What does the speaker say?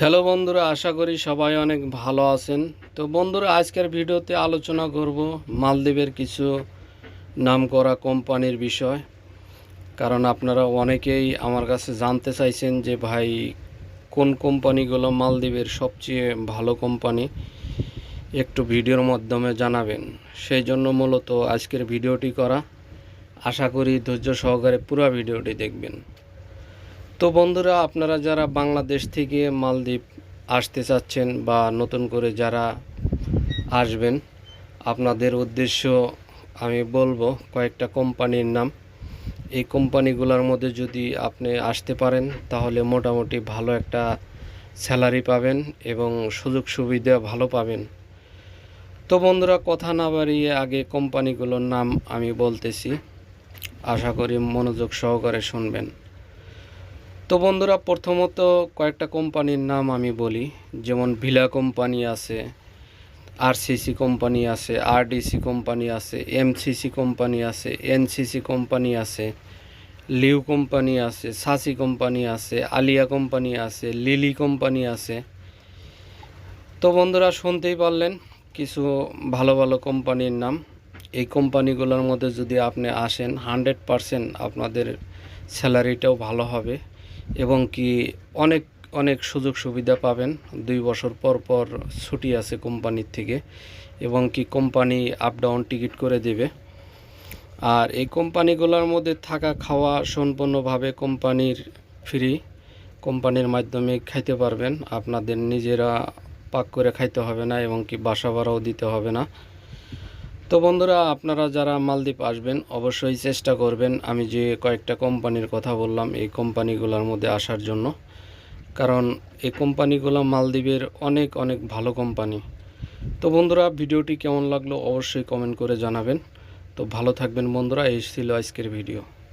Hello বন্ধুরা, আশা করি সবাই অনেক ভালো আছেন। তো বন্ধুরা, আজকের ভিডিওতে আলোচনা করব মালদ্বীপের কিছু নামকরা কোম্পানির বিষয়। কারণ আপনারা অনেকেই আমার কাছে জানতে চাইছেন যে ভাই, কোন কোম্পানিগুলো মালদ্বীপের সবচেয়ে ভালো কোম্পানি? একটু ভিডিওর মাধ্যমে জানাবেন। সেই জন্য মূলত আজকের ভিডিওটি করা। আশা করি ধৈর্য সহকারে পুরো ভিডিওটি দেখবেন। তো বন্ধুরা, আপনারা যারা বাংলাদেশ থেকে মালদ্বীপ আসতে চাচ্ছেন বা নতুন করে যারা আসবেন, আপনাদের উদ্দেশ্য আমি বলব কয়েকটা কোম্পানির নাম। এই কোম্পানিগুলোর মধ্যে যদি আপনি আসতে পারেন, তাহলে মোটামুটি ভালো একটা স্যালারি পাবেন এবং সুযোগ সুবিধা ভালো পাবেন। তো বন্ধুরা, কথা না বাড়িয়ে আগে কোম্পানিগুলোর নাম আমি বলতেছি। আশা করি মনোযোগ সহকারে শুনবেন। তো বন্ধুরা, প্রথমত কয়েকটা কোম্পানির নাম আমি বলি। যেমন ভিলা কোম্পানি আছে, আরসিসি কোম্পানি আছে, আরডিসি কোম্পানি আছে, এমসিসি কোম্পানি আছে, এনসিসি কোম্পানি আছে, লিউ কোম্পানি আছে, সাসি কোম্পানি আছে, আলিয়া কোম্পানি আছে, লিলি কোম্পানি আছে। তো বন্ধুরা, শুনতেই পারলেন কিছু ভালো ভালো কোম্পানির নাম। এই কোম্পানিগুলোর মধ্যে যদি আপনি আসেন, হান্ড্রেড পারসেন্ট আপনাদের স্যালারিটাও ভালো হবে। এবং কি অনেক অনেক সুযোগ সুবিধা পাবেন। দুই বছর পর পর ছুটি আছে কোম্পানির থেকে এবং কি কোম্পানি আপ ডাউন টিকিট করে দেবে। আর এই কোম্পানিগুলোর মধ্যে থাকা খাওয়া সম্পূর্ণভাবে কোম্পানির ফ্রি কোম্পানির মাধ্যমে খাইতে পারবেন। আপনাদের নিজেরা পাক করে খাইতে হবে না এবং কি বাসা ভাড়াও দিতে হবে না। তো বন্ধুরা, আপনারা যারা মালদ্বীপ আসবেন, অবশ্যই চেষ্টা করবেন। আমি যে কয়েকটা কোম্পানির কথা বললাম, এই কোম্পানিগুলোর মধ্যে আসার জন্য। কারণ এই কোম্পানিগুলো মালদ্বীপের অনেক অনেক ভালো কোম্পানি। তো বন্ধুরা, ভিডিওটি কেমন লাগল অবশ্যই কমেন্ট করে জানাবেন। তো ভালো থাকবেন বন্ধুরা, এই ছিল আজকের ভিডিও।